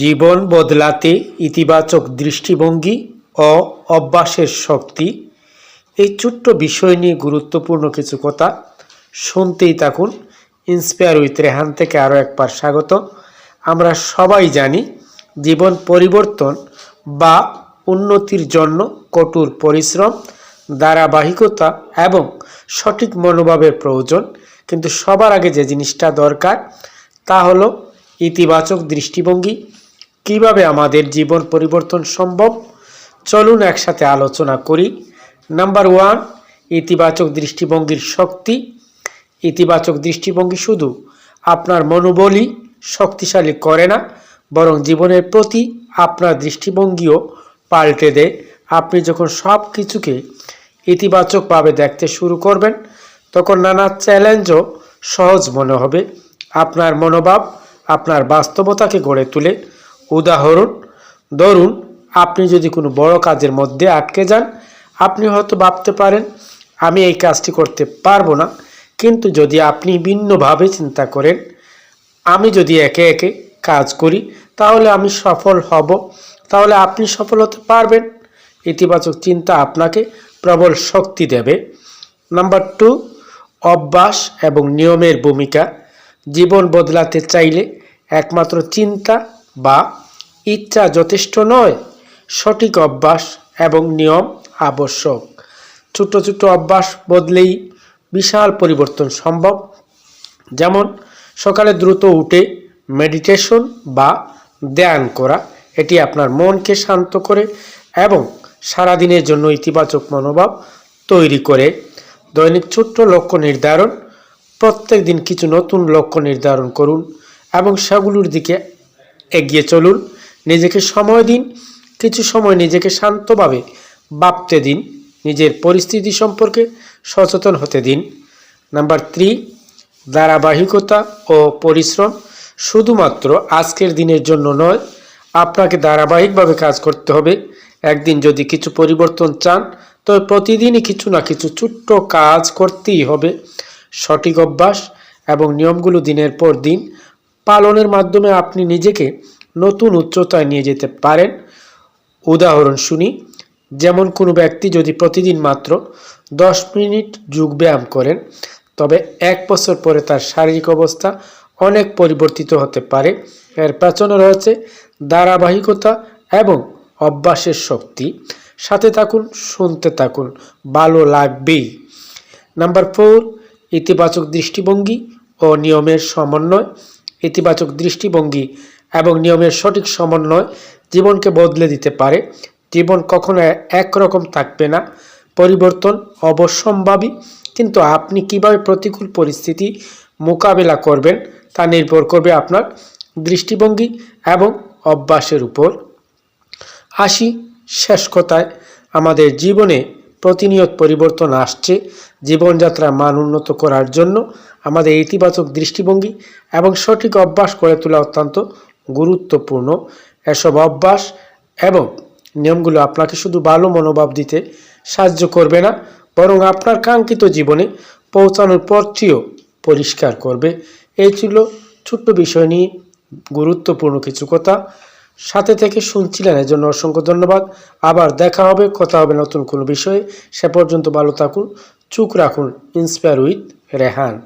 জীবন বদলাতে ইতিবাচক দৃষ্টিভঙ্গি ও অভ্যাসের শক্তি। এই ছোট্ট বিষয় নিয়ে গুরুত্বপূর্ণ কিছু কথা শুনতেই থাকুন। ইন্সপায়ার উইথ রেহান থেকে আরও একবার স্বাগত আমরা সবাই জানি জীবন পরিবর্তন বা উন্নতির জন্য কঠোর পরিশ্রম, ধারাবাহিকতা এবং সঠিক মনোভাবের প্রয়োজন। কিন্তু সবার আগে যে জিনিসটা দরকার তা হলো ইতিবাচক দৃষ্টিভঙ্গি। কীভাবে আমাদের জীবন পরিবর্তন সম্ভব? চলুন একসাথে আলোচনা করি। নাম্বার ওয়ান, ইতিবাচক দৃষ্টিভঙ্গির শক্তি। ইতিবাচক দৃষ্টিভঙ্গি শুধু আপনার মনোবলই শক্তিশালী করে না, বরং জীবনের প্রতি আপনার দৃষ্টিভঙ্গিও পাল্টে দেয়। আপনি যখন সব কিছুকে ইতিবাচকভাবে দেখতে শুরু করবেন, তখন নানা চ্যালেঞ্জও সহজ মনে হবে। আপনার মনোভাব আপনার বাস্তবতাকে গড়ে তোলে। উদাহরণ, ধরুন আপনি যদি কোনো বড় কাজের মধ্যে আটকে যান, আপনি হয়তো ভাবতে পারেন, আমি এই কাজটি করতে পারব না। কিন্তু যদি আপনি ভিন্নভাবে চিন্তা করেন, আমি যদি একে একে কাজ করি, তাহলে আমি সফল হব, তাহলে আপনি সফল হতে পারবেন। ইতিবাচক চিন্তা আপনাকে প্রবল শক্তি দেবে। নাম্বার টু, অভ্যাস এবং নিয়মের ভূমিকা। জীবন বদলাতে চাইলে একমাত্র চিন্তা বা ইচ্ছা যথেষ্ট নয়, সঠিক অভ্যাস এবং নিয়ম আবশ্যক। ছোট ছোট অভ্যাস বদলেই বিশাল পরিবর্তন সম্ভব। যেমন, সকালে দ্রুত উঠে মেডিটেশন বা ধ্যান করা, এটি আপনার মনকে শান্ত করে এবং সারাদিনের জন্য ইতিবাচক মনোভাব তৈরি করে। দৈনিক ছোট্ট লক্ষ্য নির্ধারণ, প্রত্যেক দিন কিছু নতুন লক্ষ্য নির্ধারণ করুন এবং সেগুলোর দিকে এগিয়ে চলুন। নিজেকে সময় দিন, কিছু সময় নিজেকে শান্তভাবে ভাবতে দিন, নিজের পরিস্থিতি সম্পর্কে সচেতন হতে দিন। নাম্বার থ্রি ধারাবাহিকতা ও পরিশ্রম শুধুমাত্র আজকের দিনের জন্য নয়, আপনাকে ধারাবাহিকভাবে কাজ করতে হবে। একদিন যদি কিছু পরিবর্তন চান, তবে প্রতিদিনই কিছু না কিছু ছোট্ট কাজ করতেই হবে। সঠিক অভ্যাস এবং নিয়মগুলো দিনের পর দিন পালনের মাধ্যমে আপনি নিজেকে নতুন উচ্চতায় নিয়ে যেতে পারেন। উদাহরণ শুনি, যেমন কোনো ব্যক্তি যদি প্রতিদিন মাত্র দশ মিনিট যোগ ব্যায়াম করেন, তবে এক বছর পরে তার শারীরিক অবস্থা অনেক পরিবর্তিত হতে পারে। এর পেছনে রয়েছে ধারাবাহিকতা এবং অভ্যাসের শক্তি। সাথে থাকুন, শুনতে থাকুন, ভালো লাগবেই। নাম্বার ফোর, ইতিবাচক দৃষ্টিভঙ্গি ও নিয়মের সমন্বয়। ইতিবাচক দৃষ্টিভঙ্গি এবং নিয়মের সঠিক সমন্বয় জীবনকে বদলে দিতে পারে। জীবন কখনো একরকম থাকবে না। পরিবর্তন অবশ্যম্ভাবী। কিন্তু আপনি কীভাবে প্রতিকূল পরিস্থিতি মোকাবেলা করবেন তা নির্ভর করবে আপনার দৃষ্টিভঙ্গি এবং অভ্যাসের উপর। আসি শেষ কথায়। আমাদের জীবনে প্রতিনিয়ত পরিবর্তন আসছে জীবনযাত্রার মান উন্নত করার জন্য। আমাদের ইতিবাচক দৃষ্টিভঙ্গি এবং সঠিক অভ্যাস করে তোলা অত্যন্ত গুরুত্বপূর্ণ। এসব অভ্যাস এবং নিয়মগুলো আপনাকে শুধু ভালো মনোভাব দিতে সাহায্য করবে না, বরং আপনার কাঙ্ক্ষিত জীবনে পৌঁছানোর পথটিও পরিষ্কার করবে। এই ছিল ছোট্ট বিষয় নিয়ে গুরুত্বপূর্ণ কিছু কথা। সাথে থেকে শুনছিলেন। এজন্য জন্য অসংখ্য ধন্যবাদ। আবার দেখা হবে, কথা হবে নতুন কোনো বিষয়ে। সে পর্যন্ত ভালো থাকুন চুপ রাখুন ইন্সপায়ার উইথ রেহান